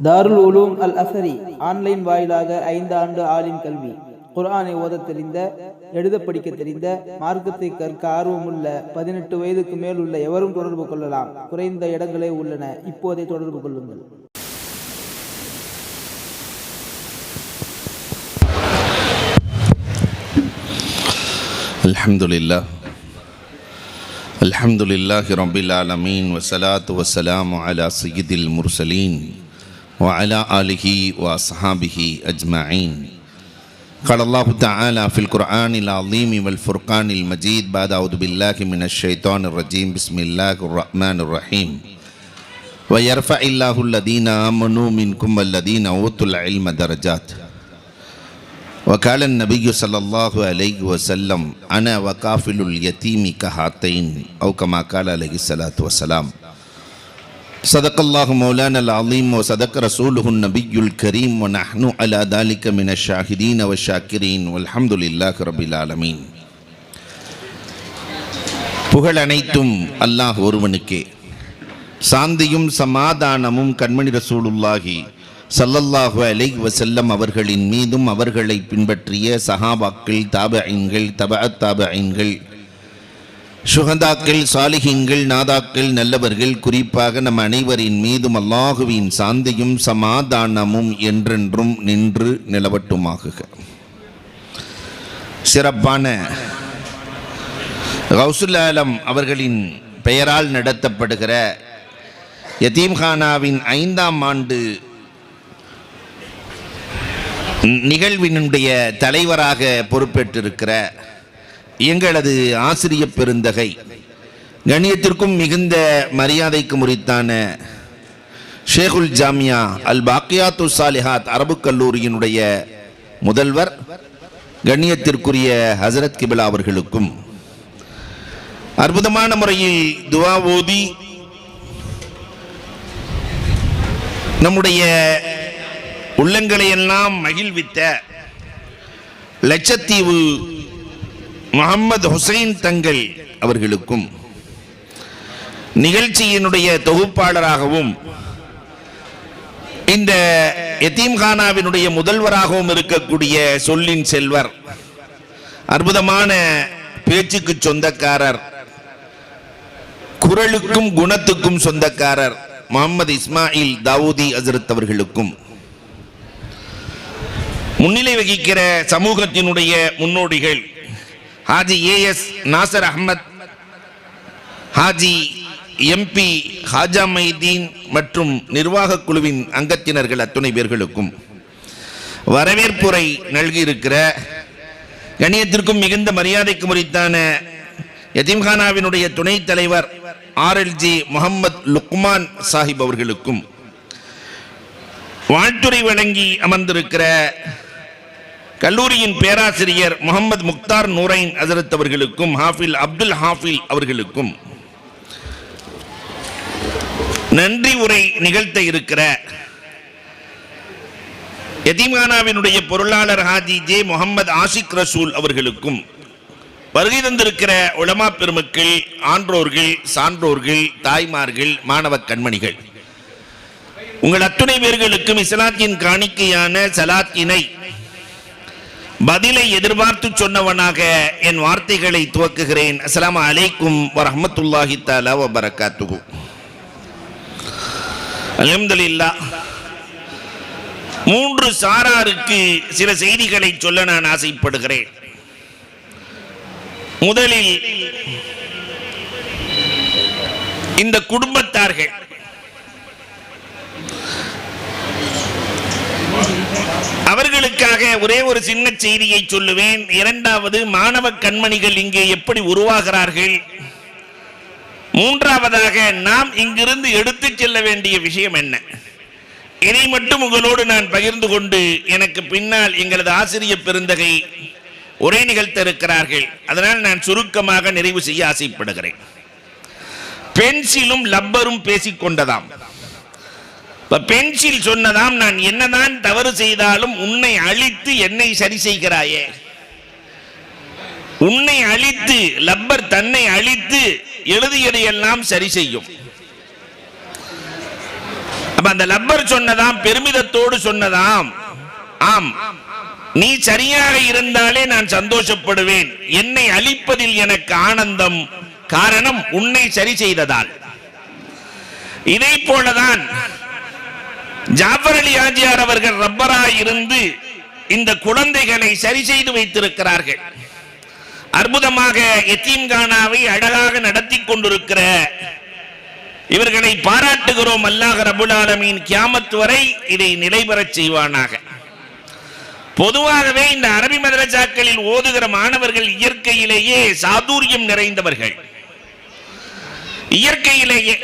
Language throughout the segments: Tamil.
தாருல் உலூம் அல் அசரி ஆன்லைன் வாயிலாக ஐந்து ஆண்டு ஆலிம் கல்வி குர்ஆனை ஓதத் தெரிந்த எழுத படிக்க தெரிந்த மார்க்கத்தை கற்க ஆர்வமுள்ள பதினெட்டு வயதுக்கு மேல் உள்ள எவரும் தொடர்பு கொள்ளலாம் குறைந்த இடங்களே உள்ளன இப்போதே தொடர்பு கொள்ளுங்கள் الحمد لله الحمد لله رب العالمين والصلاة والسلام على سيد المرسلين وعلى آله وأصحابه أجمعين. قال الله تعالى في القرآن العظيم والفرقان المجيد بعد أعوذ بالله من الشيطان الرجيم بسم الله الرحمن الرحيم. ويرفع الله الذين آمنوا منكم والذين أوتوا العلم درجات. وقال النبي صلى الله عليه وسلم أنا وكافل اليتيم كهاتين أو كما قال عليه الصلاة والسلام. صدق الله مولانا العظيم وصدق رسوله النبي الكريم ونحن على ذلك من الشاهدين والشاكرين والحمد لله رب العالمين புகழ் அனைத்தும் அல்லாஹ் ஒருவனுக்கே சாந்தியும் சமாதானமும் கண்மணி ரசூலுல்லாஹி ஸல்லல்லாஹு அலைஹி வஸல்லம் அவர்களின் மீதும் அவர்களை பின்பற்றிய சஹாபாக்கள் தாபஐன்கள் தபஅத் தாபஐன்கள் சுகந்தாக்கள் சாலிகிங்கள் நாதாக்கள் நல்லவர்கள் குறிப்பாக நம் அனைவரின் மீதும் அல்லாஹுவின் சாந்தியும் சமாதானமும் என்றென்றும் நின்று நிலவட்டுமாகுக. சிறப்பான கௌசுல்லாலம் அவர்களின் பெயரால் நடத்தப்படுகிற யதீம்கானாவின் ஐந்தாம் ஆண்டு நிகழ்வினுடைய தலைவராக பொறுப்பேற்றிருக்கிற எங்களது ஆசிரிய பெருந்தகை கண்ணியத்திற்கும் மிகுந்த மரியாதைக்கு முறித்தான ஷேகுல் ஜாமியா அல் பாக்கியாத்து சாலிஹாத் அரபு கல்லூரியினுடைய முதல்வர் கண்ணியத்திற்குரிய ஹசரத் கிபிலா அவர்களுக்கும் அற்புதமான முறையில் துவா ஓதி நம்முடைய உள்ளங்களையெல்லாம் மகிழ்வித்த லட்சத்தீவு முகமது ஹுசைன் தங்கள் அவர்களுக்கும் நிகழ்ச்சியினுடைய தொகுப்பாளராகவும் இந்த எத்தீம்கானாவினுடைய முதல்வராகவும் இருக்கக்கூடிய சொல்லின் செல்வர் அற்புதமான பேச்சுக்கு சொந்தக்காரர் குரலுக்கும் குணத்துக்கும் சொந்தக்காரர் முகமது இஸ்மாயில் தாவூதி அசரத் அவர்களுக்கும். முன்னிலை வகிக்கிற சமூகத்தினுடைய முன்னோடிகள் ஹாஜி ஏஎஸ் நாசர் அஹ்மத் ஹாஜி எம்பி ஹாஜா மைதீன் மற்றும் நிர்வாகக் குழுவின் அங்கத்தினர்கள் அத்துணை பேர்களுக்கும் வரவேற்புரை நல்கியிருக்கிற கணியத்திற்கும் மிகுந்த மரியாதைக்கு முறைத்தான யதீம்கானாவினுடைய துணைத் தலைவர் ஆர்எல்ஜி முகமது லுக்மான் சாஹிப் அவர்களுக்கும் வாழ்த்துறை வழங்கி அமர்ந்திருக்கிற கல்லூரியின் பேராசிரியர் முகமது முக்தார் நூரைன் அசரத் அவர்களுக்கும் ஹாஃபில் அப்துல் ஹாஃபில் அவர்களுக்கும். நன்றி உரை நிகழ்த்த இருக்கிற எதிமானாவினுடைய பொருளாளர் ஹாஜி ஜே முகமது ஆசிக் ரசூல் அவர்களுக்கும் வருகை தந்திருக்கிற உலமா பெருமக்கள் ஆன்றோர்கள் சான்றோர்கள் தாய்மார்கள் மாணவ கண்மணிகள். உங்கள் அத்துணை பேர்களுக்கும் இஸ்லாத்தின் காணிக்கையான சலாத்தினை பதிலை எதிர்பார்த்து சொன்னவனாக என் வார்த்தைகளை துவக்குகிறேன். அஸ்லாம் அலைக்கும் வரமத்துல்லாஹி தாலா வ அலமதுல்லா மூன்று சாராருக்கு சில செய்திகளை சொல்ல நான் ஆசைப்படுகிறேன். முதலில் இந்த குடும்பத்தார்கள் அவர்களுக்காக ஒரே ஒரு சின்ன செய்தியை சொல்லுவேன். இரண்டாவது மாணவ கண்மணிகள் இங்கே எப்படி உருவாகிறார்கள்? மூன்றாவதாக நாம் இங்கிருந்து எடுத்து செல்ல வேண்டிய விஷயம் என்ன? இதை மட்டும் உங்களோடு நான் பகிர்ந்து கொண்டு எனக்கு பின்னால் எங்களது ஆசிரியர் பெருந்தகை உரை நிகழ்த்த இருக்கிறார்கள் அதனால் நான் சுருக்கமாக நிறைவு செய்ய ஆசைப்படுகிறேன். பென்சிலும் லப்பரும் பேசிக் கொண்டதாம் பென்சில் சொன்னதாம் நான் என்னதான் தவறு செய்தாலும் உன்னை அழித்து என்னை சரி செய்கிறாயே. உன்னை அழித்து லப்பர் தன்னை அழித்து எழுதியதையெல்லாம் சரி செய்யும். அப்ப அந்த லப்பர் சொன்னதாம் பெருமிதத்தோடு சொன்னதாம். ஆம் நீ சரியாக இருந்தாலே நான் சந்தோஷப்படுவேன். என்னை அழிப்பதில் எனக்கு ஆனந்தம் காரணம் உன்னை சரி செய்ததால். இதை போலதான் ஜாஃபர் அலி ஆஜியார் அவர்கள் ரப்பராய் இருந்து இந்த குழந்தைகளை சரி செய்து வைத்திருக்கிறார்கள். அற்புதமாக எத்தீம்கானாவை அழகாக நடத்தி கொண்டிருக்கிற இவர்களை பாராட்டுகிறோம். அல்லாஹ் ரபுல் கியாமத் வரை இதை நிலைபெறச் செய்வானாக. பொதுவாகவே இந்த அரபி மதரசாக்களில் ஓதுகிற மாணவர்கள் இயற்கையிலேயே சாதுரியம் நிறைந்தவர்கள். இயற்கையிலேயே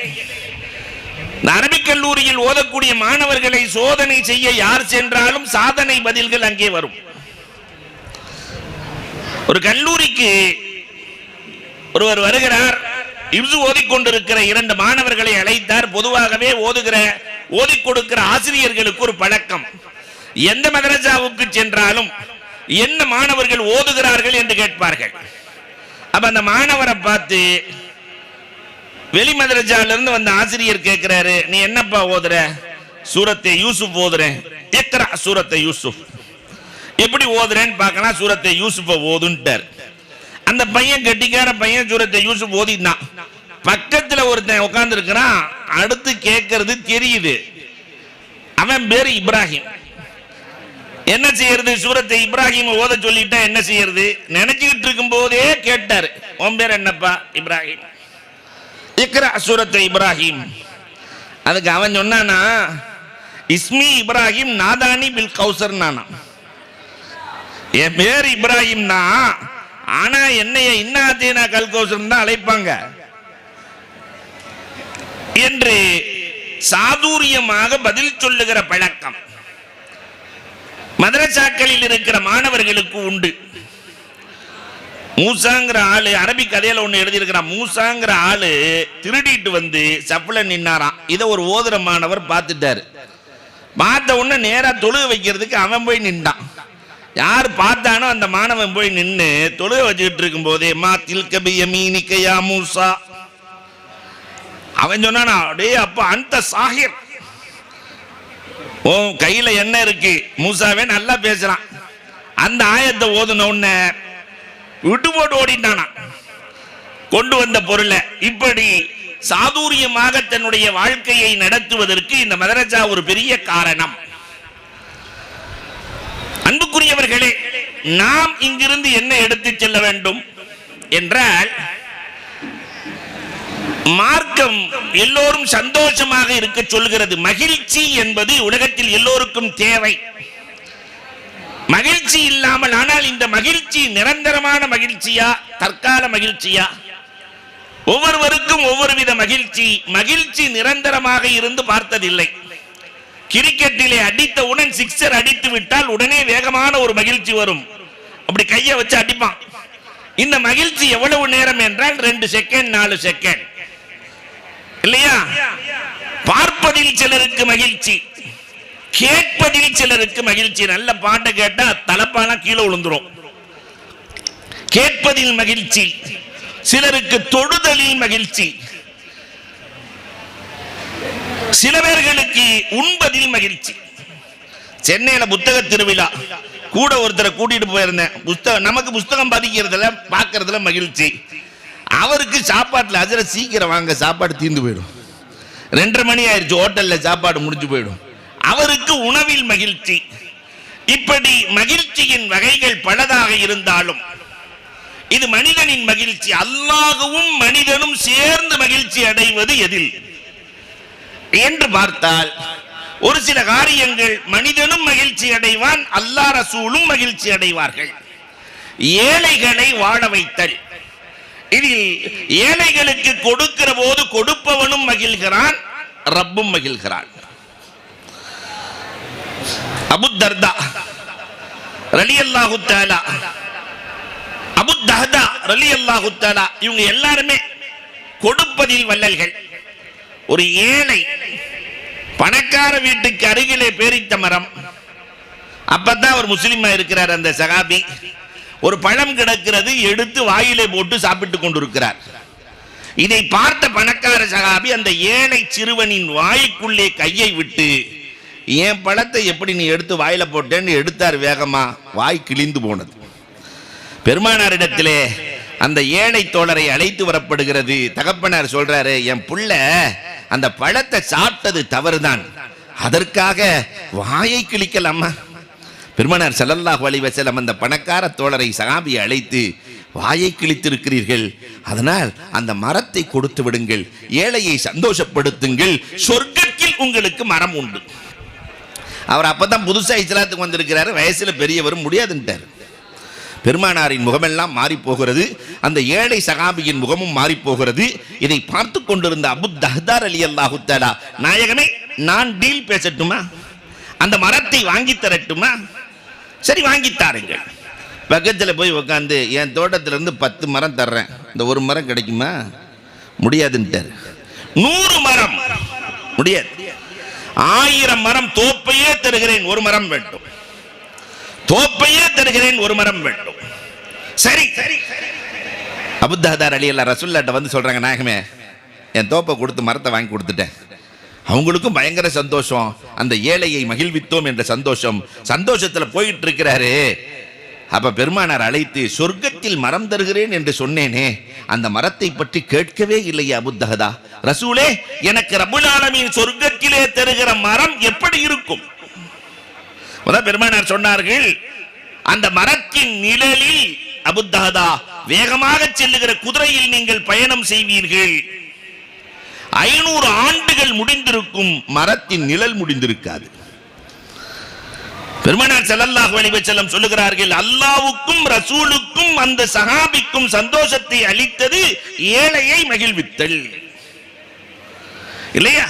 இந்த அரபிக் கல்லூரியில் ஓதக்கூடிய மாணவர்களை சோதனை செய்ய யார் சென்றாலும் சாதனை பதில்கள் அங்கே வரும். ஒரு கல்லூரிக்கு ஒருவர் வருகிறார் இவ்சு ஓதிக்கொண்டிருக்கிற இரண்டு மாணவர்களை அழைத்தார். பொதுவாகவே ஓதுகிற ஓதிக் கொடுக்கிற ஆசிரியர்களுக்கு ஒரு பழக்கம். எந்த மதரசாவுக்கு சென்றாலும் என்ன மாணவர்கள் ஓதுகிறார்கள் என்று கேட்பார்கள். அப்ப அந்த மாணவரை பார்த்து வெளி மதரஜால இருந்து வந்த ஆசிரியர் கேட்கிறாரு நீ என்னப்பா ஓதுற? சூரத்தை யூசுப் ஓதுறேன். இக்ரா சூரத்தை யூசுப். எப்படி ஓதுறேன்னு பார்க்கலாம் சூரத்தை யூசுஃப ஓதுன்ட்டார். அந்த பையன் கட்டிக்கார பையன் சூரத்தை யூசுப் ஓதினான் பக்கத்துல ஒருத்தன் உட்கார்ந்து இருக்கிறான் அடுத்து கேட்கறது தெரியுது. அவன் பேரு இப்ராஹிம். என்ன செய்யறது? சூரத்தை இப்ராஹிம் ஓத சொல்லிட்டா என்ன செய்யறது? நினைச்சுக்கிட்டு இருக்கும் போதே கேட்டாரு உன் பேர் என்னப்பா? இப்ராஹிம். இக்ரா சூரத்தை இப்ராஹிம். அதுக்கு அவன் சொன்னானா இஸ்மி இப்ராஹிம் நாதானி பில் கௌசர் நானா என் பேர் இப்ராஹிம் தான் ஆனா என்னைய இன்னாத்தீனா கல் கௌசர் தான் அழைப்பாங்க. என்று சாதுரியமாக பதில் சொல்லுகிற பழக்கம். மதரசாக்களில் இருக்கிற மாணவர்களுக்கு உண்டு. மூசாங்கிற ஆளு அரபி கதையில ஒண்ணு எழுதியிருக்கிறான் மூசாங்கிற ஆளு திருடிட்டு வந்து சப்புல நின்னாராம். இதை ஒரு ஓதுற மாணவர் பார்த்துட்டாரு. பார்த்த உடனே நேரா தொழுக வைக்கிறதுக்கு அவன் போய் நின்றான். யார் பார்த்தானோ அந்த மாணவன் போய் நின்று தொழுக வச்சுக்கிட்டு இருக்கும் போதே மா தில்கபி யமீனிக்கையா மூசா? அவன் சொன்னானா அப்படியே அப்பா அந்த சாஹிர். ஓ கையில என்ன இருக்கு? மூசாவே நல்லா பேசுறான். அந்த ஆயத்தை ஓதுன உடனே விட்டு போட்டு ஓடிட்டானா கொண்டு வந்த பொருளை. இப்படி சாதுரியமாக தன்னுடைய வாழ்க்கையை நடத்துவதற்கு இந்த மதரஜா ஒரு பெரிய காரணம். அன்புக்குரியவர்களே நாம் இங்கிருந்து என்ன எடுத்துச் செல்ல வேண்டும் என்றால் மார்க்கம் எல்லோரும் சந்தோஷமாக இருக்க சொல்கிறது. மகிழ்ச்சி என்பது உலகத்தில் எல்லோருக்கும் தேவை. மகிழ்ச்சி இல்லாமல் ஆனால் இந்த மகிழ்ச்சி நிரந்தரமான மகிழ்ச்சியா? தற்கால மகிழ்ச்சியா? ஒவ்வொருவருக்கும் ஒவ்வொரு வித மகிழ்ச்சி. மகிழ்ச்சி நிரந்தரமாக இருந்து பார்த்ததில்லை. கிரிக்கெட்டிலே அடித்தவுடன் சிக்ஸர் அடித்து விட்டால் உடனே வேகமான ஒரு மகிழ்ச்சி வரும். அப்படி கையை வச்சு அடிப்பான். இந்த மகிழ்ச்சி எவ்வளவு நேரம் என்றால் ரெண்டு செகண்ட் நாலு செகண்ட். இல்லையா? பார்ப்பதில் சிலருக்கு மகிழ்ச்சி. கேட்பதில் சிலருக்கு மகிழ்ச்சி. நல்ல பாட்டை கேட்டா தலைப்பாலாம் கீழே விழுந்துரும். கேட்பதில் மகிழ்ச்சி. சிலருக்கு தொடுதலில் மகிழ்ச்சி. சில பேர்களுக்கு உண்பதில் மகிழ்ச்சி. சென்னையில புத்தக திருவிழா. கூட ஒருத்தரை கூட்டிட்டு போயிருந்தேன். புஸ்தகம் நமக்கு புஸ்தகம் பதிக்கிறதுல பார்க்கறதுல மகிழ்ச்சி. அவருக்கு சாப்பாட்டுல அதுல சீக்கிரம் வாங்க சாப்பாடு தீர்ந்து போயிடும். ரெண்டரை மணி ஆயிடுச்சு ஹோட்டல்ல சாப்பாடு முடிஞ்சு போயிடும். அவருக்கு உணவில் மகிழ்ச்சி. இப்படி மகிழ்ச்சியின் வகைகள் பலதாக இருந்தாலும் இது மனிதனின் மகிழ்ச்சி. அல்லாகவும் மனிதனும் சேர்ந்து மகிழ்ச்சி அடைவது எதில்? என்று பார்த்தால் ஒரு சில காரியங்கள் மனிதனும் மகிழ்ச்சி அடைவான் அல்லா ரசூலும் மகிழ்ச்சி அடைவார்கள். ஏழைகளை வாழ வைத்தல். இதில் ஏழைகளுக்கு கொடுக்கிற போது கொடுப்பவனும் மகிழ்கிறான் ரப்பும் மகிழ்கிறான். அபுத்தர்தா ரலி ரலியல்லாஹு தஆலா. அபு தஹதா இவங்க எல்லாருமே கொடுப்பதில் வள்ளல்கள். ஒரு ஏழை பணக்கார வீட்டுக்கு அருகிலே பேரித்த மரம். அப்பதான் அவர் முஸ்லீமா இருக்கிறார் அந்த சகாபி. ஒரு பழம் கிடக்கிறது எடுத்து வாயிலே போட்டு சாப்பிட்டு கொண்டிருக்கிறார். இதை பார்த்த பணக்கார சகாபி அந்த ஏழை சிறுவனின் வாய்க்குள்ளே கையை விட்டு என் பழத்தை எப்படி நீ எடுத்து வாயில போட்டேன்னு எடுத்தார் வேகமா. வாய் கிழிந்து போனது. பெருமானாரிடத்திலே அந்த ஏழை தோழரை அழைத்து வரப்படுகிறது. தகப்பனார் சொல்றாரு என் புள்ள அந்த பழத்தை சாப்பிட்டது தவறுதான். அதற்காக வாயை கிழிக்கலாமா? பெருமானார் செல்லல்லாஹ் வழி வசலம் அந்த பணக்கார தோழரை சகாபியை அழைத்து வாயை கிழித்திருக்கிறீர்கள். அதனால் அந்த மரத்தை கொடுத்து விடுங்கள். ஏழையை சந்தோஷப்படுத்துங்கள். சொர்க்கத்தில் உங்களுக்கு மரம் உண்டு. அவர் அப்பதான் புதுசா இஸ்லாத்துக்கு வந்திருக்கிறாரு. வயசுல பெரியவர் முடியாதுன்ட்டார். பெருமானாரின் முகமெல்லாம் மாறி போகிறது அந்த ஏழை சகாபியின் முகமும் மாறி போகிறது இதை பார்த்து கொண்டிருந்த அபு தஹ்தார் அலி அல்லாஹு தஆலா நாயகமே நான் டீல் பேசட்டுமா? அந்த மரத்தை வாங்கி தரட்டுமா? சரி வாங்கி தாருங்கள். பக்கத்தில் போய் உட்காந்து என் தோட்டத்துலேருந்து பத்து மரம் தர்றேன். இந்த ஒரு மரம் கிடைக்குமா? முடியாதுன்ட்டார். நூறு மரம். முடியாது. ஆயிரம் மரம் தோப்பையே தருகிறேன் ஒரு மரம் வேண்டும். தோப்பையே தருகிறேன் ஒரு மரம் வேண்டும். சரி. சரி அபுத்தஹதார் அலி அல்லா ரசுல்லாட்ட வந்து சொல்றாங்க நாயகமே என் தோப்பை கொடுத்து மரத்தை வாங்கி கொடுத்துட்டேன். அவங்களுக்கும் பயங்கர சந்தோஷம். அந்த ஏழையை மகிழ்வித்தோம் என்ற சந்தோஷம். சந்தோஷத்தில் போயிட்டு இருக்கிறாரு. அப்ப பெருமானார் அழைத்து சொர்க்கத்தில் மரம் தருகிறேன் என்று சொன்னேனே அந்த மரத்தை பற்றி கேட்கவே இல்லையே அபுத்தஹதா. ரசூலே எனக்கு ரபுலாலமின் சொர்க்கத்திலே தருகிற மரம் எப்படி இருக்கும்? பெருமானார் சொன்னார்கள் அந்த மரத்தின் நிழலில் அபுத்தாதா வேகமாக செல்லுகிற குதிரையில் நீங்கள் பயணம் செய்வீர்கள். ஐநூறு ஆண்டுகள் முடிந்திருக்கும் மரத்தின் நிழல் முடிந்திருக்காது. பெருமனார் ஸல்லல்லாஹு அலைஹி சொல்லுகிறார்கள் அல்லாவுக்கும் ரசூலுக்கும் அந்த சகாபிக்கும் சந்தோஷத்தை அளித்தது ஏழையை மகிழ்வித்தல். இல்லையா?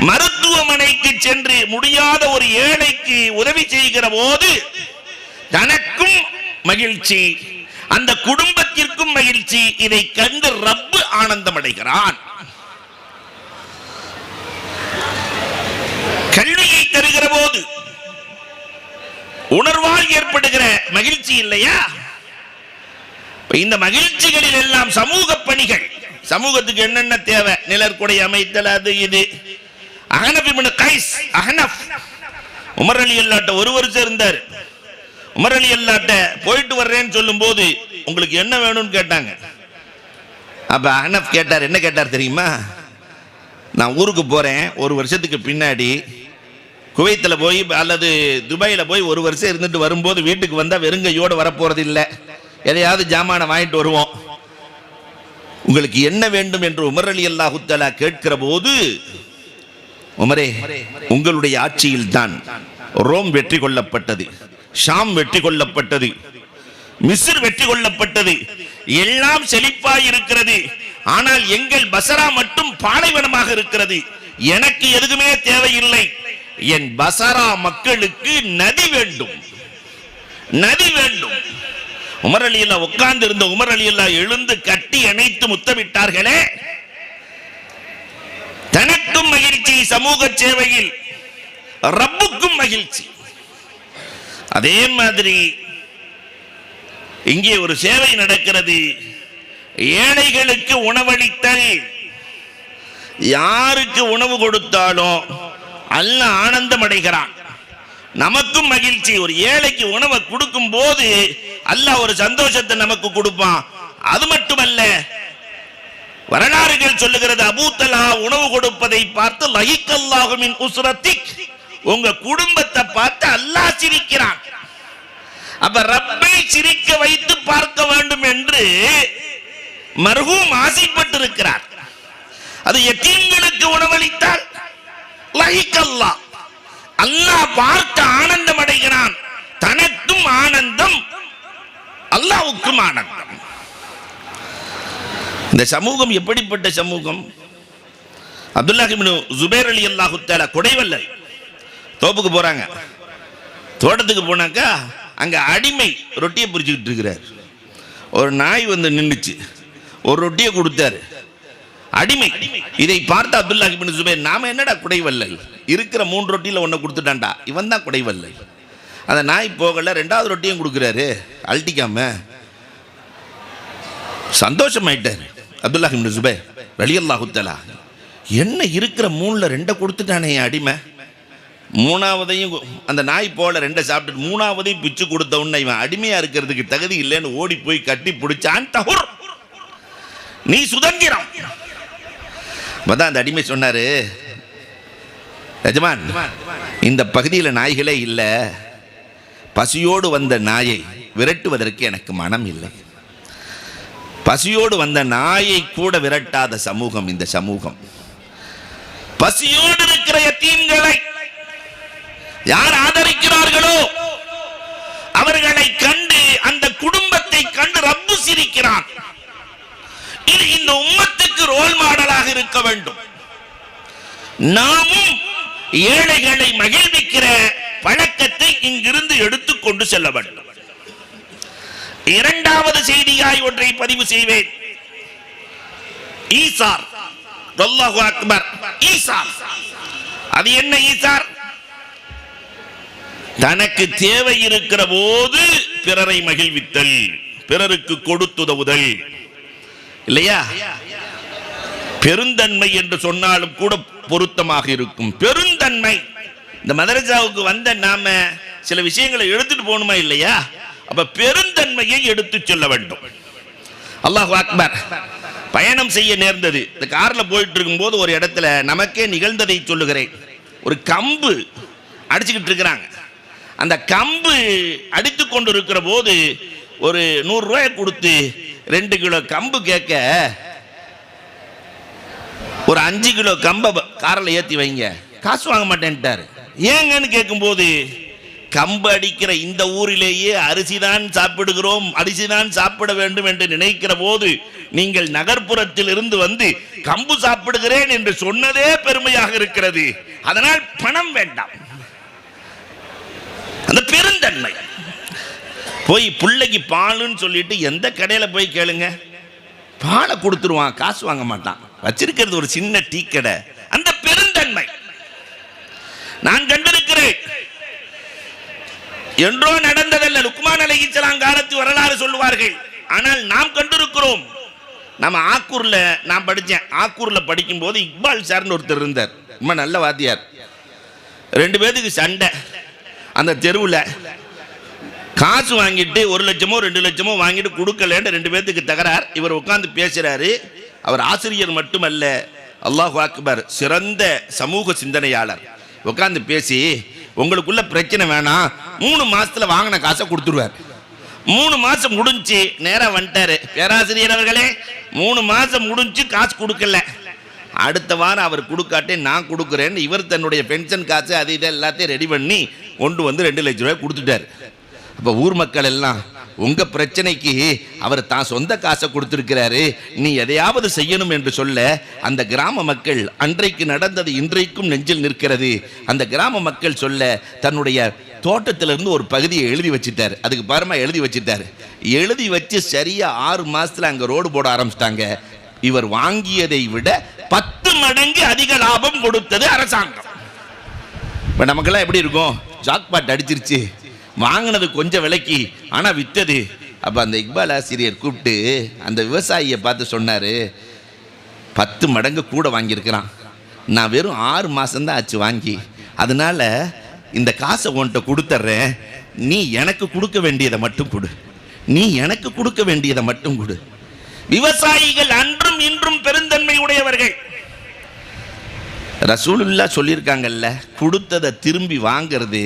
மருத்துவமனைக்கு சென்று முடியாத ஒரு ஏழைக்கு உதவி செய்கிற போது தனக்கும் மகிழ்ச்சி அந்த குடும்பத்திற்கும் மகிழ்ச்சி. இதை கண்டு ரப்பு ஆனந்தம் அடைகிறான் கல்வியை தருகிற போது உணர்வால் ஏற்படுகிற மகிழ்ச்சி இல்லையா? இந்த மகிழ்ச்சிகளில் எல்லாம் சமூக பணிகள். சமூகத்துக்கு என்னென்ன தேவை? நிழற்குடை அமைத்தல் அது இது. அகனப் இப்னு கைஸ் அகனப். உமர் அலி அல்லாட்ட ஒரு வருஷம் இருந்தார் உமர் அலி அல்லாட்ட போயிட்டு வர்றேன்னு சொல்லும்போது உங்களுக்கு என்ன வேணும்னு கேட்டாங்க. அப்ப அகனப் கேட்டார் என்ன கேட்டார் தெரியுமா? நான் ஊருக்கு போறேன் ஒரு வருஷத்துக்கு பின்னாடி குவைத்தில் போய் அல்லது துபாயில் போய் ஒரு வருஷம் இருந்துட்டு வரும்போது வீட்டுக்கு வந்தால் வெறுங்கையோடு வரப்போறது இல்லை எதையாவது ஜாமானை வாங்கிட்டு வருவோம். உங்களுக்கு என்ன வேண்டும் என்று உமர் அலி அல்லாஹுத்தலா கேட்கிற போது உமரே உங்களுடைய ஆட்சியில் தான் ரோம் வெற்றி கொள்ளப்பட்டது ஷாம் வெற்றி கொள்ளப்பட்டது மிஸ்ர் வெற்றி கொள்ளப்பட்டது எல்லாம் செழிப்பாய் இருக்கிறது ஆனால் எங்கள் பசரா மட்டும் பாலைவனமாக இருக்கிறது எனக்கு எதுவுமே தேவையில்லை. என் பசரா மக்களுக்கு நதி வேண்டும் நதி வேண்டும். உமர் அலியல்லா உட்கார்ந்து இருந்த உமர் அலியல்லா எழுந்து கட்டி அணைத்து முத்தமிட்டார்களே. தனக்கும் மகிழ்ச்சி சமூக சேவையில் ரப்புக்கும் மகிழ்ச்சி. அதே மாதிரி இங்கே ஒரு சேவை நடக்கிறது. ஏழைகளுக்கு உணவளித்தல். யாருக்கு உணவு கொடுத்தாலும் அல்ல ஆனந்தம் அடைகிறான் நமக்கும் மகிழ்ச்சி. ஒரு ஏழைக்கு உணவை கொடுக்கும் போது அல்லாஹ் ஒரு சந்தோஷத்தை நமக்கு கொடுப்பான். அது மட்டுமல்ல வரலாறுகள் சொல்லுகிறது அபூத்தலா உணவு கொடுப்பதை பார்த்து லஹிக்கல்லாகுமின் உஸ்ரத்திக். உங்க குடும்பத்தை பார்த்து அல்லாஹ் சிரிக்கிறான். அப்ப ரப்பை சிரிக்க வைத்து பார்க்க வேண்டும் என்று மர்ஹூம் ஆசைப்பட்டிருக்கிறார். அது எத்தீங்களுக்கு உணவளித்தால் லஹிக்கல்லா அல்லாஹ் பார்த்து ஆனந்தம் அடைகிறான். தனக்கும் ஆனந்தம் அல்லாவுக்கும் ஆனந்தம் இந்த சமூகம் எப்படிப்பட்ட சமூகம்? அப்துல்லாஹிமினு ஜுபேர் அலி அல்லாஹு தஆலா குடைவல்லல் தோப்புக்கு போறாங்க. தோட்டத்துக்கு போனாக்கா அங்க அடிமை ரொட்டியை பிரிச்சுக்கிட்டு இருக்கிறார். ஒரு நாய் வந்து நின்றுச்சு ஒரு ரொட்டியை கொடுத்தாரு. அடிமை. இதை பார்த்த அப்துல்லாஹிபின் ஜுபேர் நாம என்னடா குடைவல்லல்? இருக்கிற மூன்று ரொட்டியில் ஒன்றை கொடுத்துட்டான்டா. இவன் தான் குடைவல்லல். அந்த நாய் போகல ரெண்டாவது ரொட்டியும் கொடுக்குறாரு. அழட்டிக்காம. சந்தோஷமாயிட்டார். அப்துல்லாஹி பின் சுபைர் ரலியல்லாஹுத்தலா என்ன இருக்கிற மூணில் ரெண்டை கொடுத்துட்டானே அடிமை. மூணாவதையும் அந்த நாய் போல ரெண்டை சாப்பிட்டு மூணாவதையும் பிச்சு கொடுத்த உடனே இவன் அடிமையா இருக்கிறதுக்கு தகுதி இல்லைன்னு ஓடி போய் கட்டி பிடிச்சான் தகுர் நீ சுதந்திரம்! அப்பதான் அந்த அடிமை சொன்னாரு எஜமான் இந்த பகுதியில் நாய்களே இல்லை. பசியோடு வந்த நாயை விரட்டுவதற்கு எனக்கு மனம் இல்லை. பசியோடு வந்த நாயை கூட விரட்டாத சமூகம் இந்த சமூகம். பசியோடு இருக்கிற தீன்களை யார் ஆதரிக்கிறார்களோ அவர்களை கண்டு அந்த குடும்பத்தை கண்டு ரப்பு சிரிக்கிறான். இது இந்த உம்மத்துக்கு ரோல் மாடலாக இருக்க வேண்டும். நாமும் ஏழைகளை மகிழ்விக்கிற பழக்கத்தை இங்கிருந்து எடுத்துக்கொண்டு செல்ல வேண்டும். இரண்டாவது செய்தியாய் ஒன்றை பதிவு செய்வேன். ஈசார் அக்பர். ஈசார். அது என்ன ஈசார்? தனக்கு தேவை இருக்கிற போது பிறரை மகிழ்வித்தல் பிறருக்கு கொடுத்துதவுதல். இல்லையா? பெருந்தன்மை என்று சொன்னாலும் கூட பொருத்தமாக இருக்கும். பெருந்தன்மை. இந்த மதரசாவுக்கு வந்த நாம சில விஷயங்களை எடுத்துட்டு போகணுமா இல்லையா? அப்ப பெருந்தன்மையை எடுத்து சொல்ல வேண்டும். அல்லாஹ் அக்பர். பயணம் செய்ய நேர்ந்தது. இந்த கார்ல போயிட்டு இருக்கும்போது ஒரு இடத்துல நமக்கே நிகழ்ந்ததை சொல்லுகிறேன். ஒரு கம்பு அடிச்சுக்கிட்டு இருக்கிறாங்க. அந்த கம்பு அடித்து கொண்டு இருக்கிற போது ஒரு நூறு ரூபாய் கொடுத்து ரெண்டு கிலோ கம்பு கேட்க ஒரு அஞ்சு கிலோ கம்பை காரில் ஏற்றி வைங்க. காசு வாங்க மாட்டேன்ட்டாரு. ஏங்கன்னு கேட்கும்போது கம்பு அடிக்கிற இந்த ஊரிலேயே அரிசிதான் சாப்பிடுகிறோம் அரிசிதான் சாப்பிட வேண்டும் என்று நினைக்கிற போது நீங்கள் நகர்ப்புறத்தில் இருந்து வந்து கம்பு சாப்பிடுகிறேன் என்று சொன்னதே பெருமையாக இருக்கிறது. அதனால் பணம் வேண்டாம். அந்த பெருந்தன்மை. போய் பிள்ளைக்கு பாலுன்னு சொல்லிட்டு எந்த கடையில் போய் கேளுங்க? பாலை கொடுத்துருவான் காசு வாங்க மாட்டான். வச்சிருக்கிறது ஒரு சின்ன டீ கடை. அந்த பெருந்தன்மை. நான் கண்டிருக்கிறேன். என்றோ நடந்ததல்ல. லுக்மான் அலைஹிஸ்ஸலாம் காலத்து வரலாறு சொல்லுவார்கள். ஆனால் நாம் கண்டிருக்கிறோம். நம்ம ஆக்கூர்ல நான் படித்தேன். ஆக்கூர்ல படிக்கும்போது இக்பால் சார்னு ஒருத்தர் இருந்தார். ரொம்ப நல்ல வாத்தியார். ரெண்டு பேத்துக்கு சண்டை. அந்த தெருவில் காசு வாங்கிட்டு ஒரு லட்சமோ ரெண்டு லட்சமோ வாங்கிட்டு கொடுக்கலன்னு ரெண்டு பேர்த்துக்கு தகரார் இவர் உட்காந்து பேசுகிறாரு அவர் ஆசிரியர் மட்டுமல்ல. அல்லாஹ் அக்பர் சிறந்த சமூக சிந்தனையாளர். உட்காந்து பேசி உங்களுக்குள்ள பிரச்சனை வேணாம். மூணு மாசத்துல வாங்கின காசை கொடுத்துருவார். மூணு மாசம் முடிஞ்சு நேராக வந்துட்டாரு. பேராசிரியர் அவர்களே மூணு மாசம் முடிஞ்சு காசு கொடுக்கல. அடுத்த வாரம் அவர் கொடுக்காட்டே நான் கொடுக்குறேன்னு இவர் தன்னுடைய பென்ஷன் காசு அது இதை எல்லாத்தையும் ரெடி பண்ணி கொண்டு வந்து ரெண்டு லட்ச ரூபாய் கொடுத்துட்டாரு. அப்போ ஊர் மக்கள் எல்லாம் உங்கள் பிரச்சனைக்கு அவர் தான் சொந்த காசை கொடுத்துருக்கிறாரு. நீ எதையாவது செய்யணும் என்று சொல்ல அந்த கிராம மக்கள் அன்றைக்கு நடந்தது இன்றைக்கும் நெஞ்சில் நிற்கிறது. அந்த கிராம மக்கள் சொல்ல தன்னுடைய தோட்டத்திலிருந்து ஒரு பகுதியை எழுதி வச்சுட்டார். அதுக்கு பாருமா எழுதி வச்சுட்டார். எழுதி வச்சு சரியா ஆறு மாதத்தில் அங்கே ரோடு போட ஆரம்பிச்சிட்டாங்க. இவர் வாங்கியதை விட பத்து மடங்கு அதிக லாபம் கொடுத்தது அரசாங்கம். இப்போ நமக்கெல்லாம் எப்படி இருக்கும்? ஜாக்பாட் அடிச்சிருச்சு. வாங்கினது கொஞ்சம் விலைக்கு ஆனால் விற்றது அப்போ அந்த இக்பால் ஆசிரியர் கூப்பிட்டு அந்த விவசாயியை பார்த்து சொன்னார் பத்து மடங்கு கூட வாங்கியிருக்கிறான். நான் வெறும் ஆறு மாதம்தான் ஆச்சு வாங்கி. அதனால இந்த காசை உன்கிட்ட கொடுத்துட்றேன் நீ எனக்கு கொடுக்க வேண்டியதை மட்டும் கொடு. நீ எனக்கு கொடுக்க வேண்டியதை மட்டும் கொடு. விவசாயிகள் அன்றும் இன்றும் பெருந்தன்மை உடையவர்கள். ரசூலுல்லா சொல்லியிருக்காங்கல்ல கொடுத்ததை திரும்பி வாங்குறது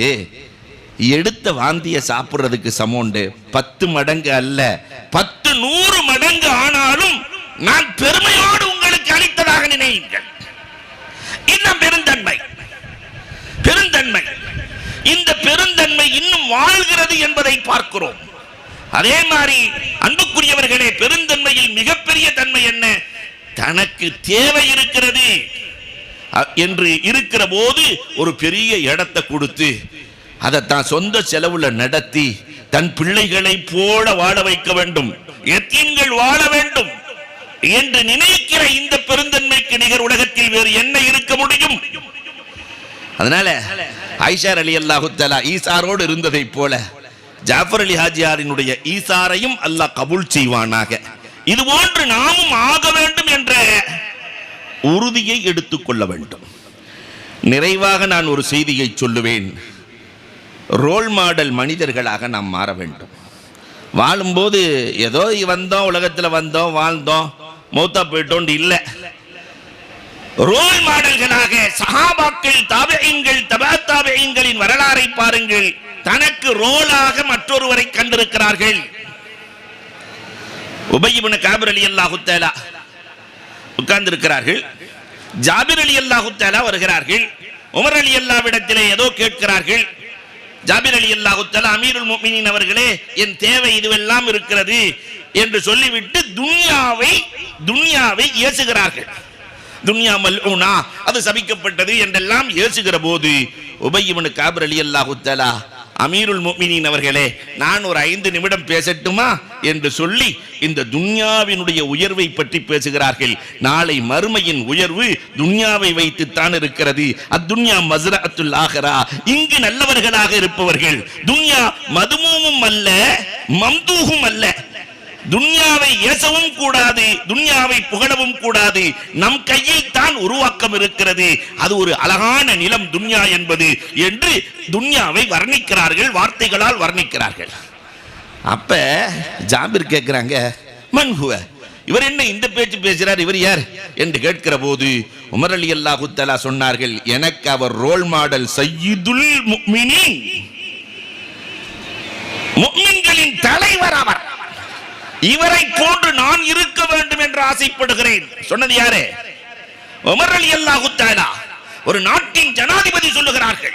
எடுத்த வாந்திய சாப்பிடுறதுக்கு சமோண்டு பத்து மடங்கு அல்ல. பத்து நூறு மடங்கு ஆனாலும் நான் பெருமையோடு உங்களுக்கு அளித்ததாக நினையுங்கள். இன்னும் பெருந்தன்மை. பெருந்தன்மை. இந்த பெருந்தன்மை இன்னும் வாழ்கிறது என்பதை பார்க்கிறோம். அதே மாதிரி அன்புக்குரியவர்களே பெருந்தன்மையில் மிகப்பெரிய தன்மை என்ன? தனக்கு தேவை இருக்கிறது. என்று இருக்கிற போது ஒரு பெரிய இடத்தை கொடுத்து அதை தான் சொந்த செலவுல நடத்தி தன் பிள்ளைகளை போல வாழ வைக்க வேண்டும். எத்தீன்கள் வாழ வேண்டும். என்று நினைக்கிற இந்த பெருந்தன்மைக்கு நிகர் உலகத்தில் வேறு என்ன இருக்க முடியும்? அதனால ஐஷார் அலி அல்லாஹுத்தலா ஈசாரோடு இருந்ததை போல ஜாஃபர் அலி ஹாஜியாரினுடைய ஈசாரையும் அல்லாஹ் கபூல் செய்வானாக. இது போன்று நாமும் ஆக வேண்டும் என்ற உறுதியை எடுத்துக்கொள்ள வேண்டும். நிறைவாக நான் ஒரு செய்தியை சொல்லுவேன். ரோல் மாடல் மனிதர்களாக நாம் மாற வேண்டும். வாழும்போது ஏதோ வந்தோம் உலகத்தில் வந்தோம் வாழ்ந்தோம் மூத்தா போயிட்டோம் இல்லை. ரோல் மாடல்களாக சஹாபாக்கள் தாபியங்கள் தபா தாபியங்களின் வரலாறை பாருங்கள். தனக்கு ரோலாக மற்றொருவரை கண்டிருக்கிறார்கள். உபயிபுன காபிர் அலி அல்லாஹு தேலா உட்கார்ந்து இருக்கிறார்கள் ஜாபிர் அலி அல்லாஹு தேலா வருகிறார்கள். உமர் அலி அல்லாவிடத்திலே ஏதோ கேட்கிறார்கள். ஜாபிர் அலி அல்லாஹுத்தல அமீருல் முஃமினீன் அவர்களே என் தேவை இதுவெல்லாம் இருக்கிறது என்று சொல்லிவிட்டு துன்யாவை துன்யாவை ஏசுகிறார்கள். துன்யா மல்ஊனா அது சபிக்கப்பட்டது என்றெல்லாம் ஏசுகிற போது உபய்யவனு காபர் அலி அல்லாஹுத்தலா அமீருல் முஃமினீன் அவர்களே நான் ஒரு ஐந்து நிமிடம் பேசட்டுமா என்று சொல்லி இந்த துன்யாவினுடைய உயர்வை பற்றி பேசுகிறார்கள். நாளை மறுமையின் உயர்வு துன்யாவை வைத்துத்தான் இருக்கிறது. அத்துன்யா மசரா அத்துல் ஆகரா இங்கு நல்லவர்களாக இருப்பவர்கள். துன்யா மதுமூமும் அல்ல மம்தூகும் அல்ல. துன்யாவை ஏசவும் கூடாது துன்யாவை புகழவும் கூடாது. நம் கையில் தான் உருவாக்கம் இருக்கிறது. அது ஒரு அழகான நிலம் துன்யா என்பது என்று துன்யாவை வர்ணிக்கிறார்கள் வார்த்தைகளால் வர்ணிக்கிறார்கள். அப்ப ஜாபிர் கேட்கிறாங்க மன்ஹுவ இவர் என்ன இந்த பேச்சு பேசுறார் இவர் யார் என்று கேட்கிற போது உமர் அலி அல்லாஹு தஆலா சொன்னார்கள் எனக்கு அவர் ரோல் மாடல் சையீதுல் முக்மினி முக்மின்களின் தலைவர் அவர். இவரை போன்று நான் இருக்க வேண்டும் என்று ஆசைப்படுகிறேன். சொன்னது யாரு? உமர் அலி அல்லாஹு ஒரு நாட்டின் ஜனாதிபதி சொல்லுகிறார்கள்.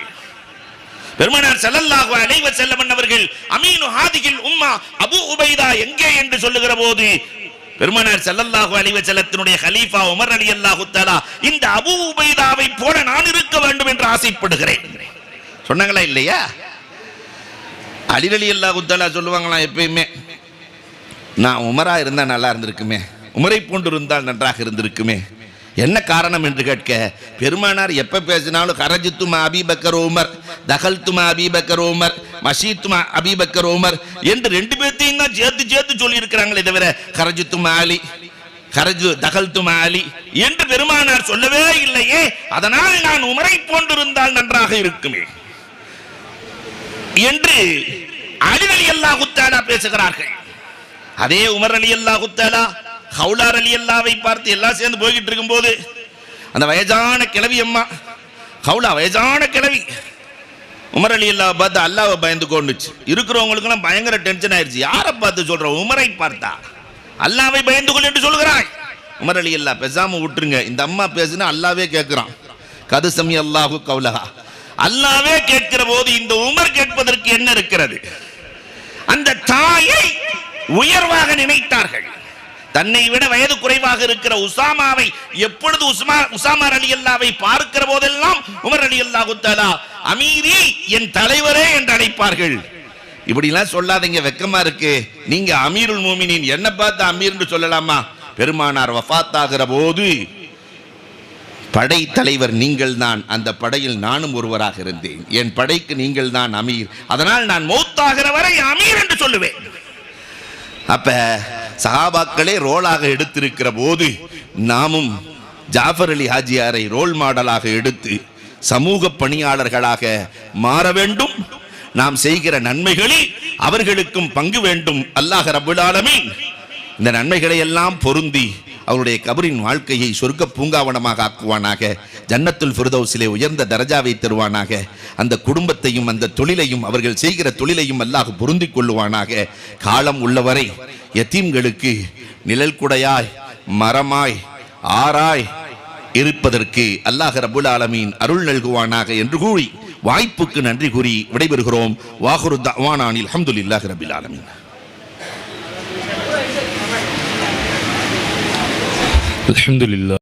பெருமனார் ஸல்லல்லாஹு அலைஹி செல்ல அவர்கள் அமீனு ஹாதிகில் உம்மா அபு உபைதா எங்கே? என்று சொல்லுகிற போது பெருமனார் ஸல்லல்லாஹு அலைவ செல்லத்தினுடைய ஹலீஃபா உமர் அலி அல்லாஹு தாலா இந்த அபு உபைதாவை போல நான் இருக்க வேண்டும் என்று ஆசைப்படுகிறேன். சொன்னாங்களா இல்லையா? அலி அலி அல்லாஹு எப்பயுமே. நான் உமரா இருந்தா நல்லா இருந்திருக்குமே. உமரை போன்று இருந்தால் நன்றாக இருந்திருக்குமே. என்ன காரணம் என்று கேட்க பெருமானார் எப்ப பேசினாலும் கரஜித்துமா அபிபக்கர் உமர் தகல்துமா அபிபக்கர் ஓமர் மஷீத்துமா அபிபக்கர் ஓமர் என்று ரெண்டு பேர்த்தையும் தான் சேர்த்து சேர்த்து சொல்லி இருக்கிறாங்களே தவிர கரஜித்துமா அலி கரஜு தகல்துமா அலி என்று பெருமானார் சொல்லவே இல்லையே. அதனால் நான் உமரை போன்றிருந்தால் நன்றாக இருக்குமே. என்று அலி அலி அல்லாஹு பேசுகிறார்கள். அதே உமர் அலி அல்லா குத்தாலா ஹவுலார் அலி அல்லாவை பார்த்து எல்லாம் சேர்ந்து போய்கிட்டு இருக்கும்போது அந்த வயதான கிழவி அம்மா ஹவுலா வயதான கிழவி உமர் அலி அல்லா பார்த்து அல்லாவை பயந்து கொண்டுச்சு. இருக்கிறவங்களுக்குலாம் பயங்கர டென்ஷன் ஆயிடுச்சு யாரை பார்த்து சொல்ற? உமரை பார்த்தா. அல்லாவை பயந்து கொள் என்று சொல்கிறாய். உமர் அலி அல்லா பேசாம விட்டுருங்க. இந்த அம்மா பேசுனா அல்லாவே கேட்கிறான். கது சமி அல்லாஹு கவுலஹா அல்லாவே கேட்கிற போது இந்த உமர் கேட்பதற்கு என்ன இருக்கிறது? அந்த தாயை உயர்வாக நினைத்தார்கள். தன்னை விட வயது குறைவாக இருக்கிற உசாமாவை எப்பொழுது உஸ்மா உசாமார் அலி அல்லாவை பார்க்கிற போதெல்லாம் உமர் அலி அல்லாஹுத்தாலா அமீரி என் தலைவரே என்று அழைப்பார்கள். இப்படிலாம் சொல்லாதீங்க வெக்கமா இருக்கு. நீங்க அமீருல் மூமினின் என்ன பார்த்து அமீர்னு சொல்லலாமா? பெருமானார் வஃபாத்தாகிற போது படை தலைவர் நீங்கள் தான் அந்த படையில் நானும் ஒருவராக இருந்தேன். என் படைக்கு நீங்கள் தான் அமீர். அதனால் நான் மௌத்தாகிற வரை அமீர் என்று சொல்லுவேன். அப்ப சஹாபாக்களே ரோலாக எடுத்திருக்கிற போது நாமும் ஜாஃபர் அலி ஹாஜியாரை ரோல் மாடலாக எடுத்து சமூக பணியாளர்களாக மாற வேண்டும். நாம் செய்கிற நன்மைகளில் அவர்களுக்கும் பங்கு வேண்டும். அல்லாஹ் ரபுல் ஆலமீன். இந்த நன்மைகளை எல்லாம் பொருந்தி அவருடைய கபரின் வாழ்க்கையை சொர்க்க பூங்காவனமாக ஆக்குவானாக ஜன்னத்துல் ஃபிர்தௌஸிலே உயர்ந்த தரஜாவை தருவானாக அந்த குடும்பத்தையும் அந்த தொழிலையும் அவர்கள் செய்கிற தொழிலையும் அல்லாஹ் பொருந்தி கொள்ளுவானாக. காலம் உள்ளவரை எத்தீம்களுக்கு நிழல் குடையாய் மரமாய் ஆராய் இருப்பதற்கு அல்லாஹ் ரபுல் ஆலமீன் அருள் நல்குவானாக என்று கூறி வாய்ப்புக்கு நன்றி கூறி விடைபெறுகிறோம். வாகுரு தவானானில் அஹமதுல்லாஹ் ரபில் ஆலமீன். আলহামদুলিল্লাহ।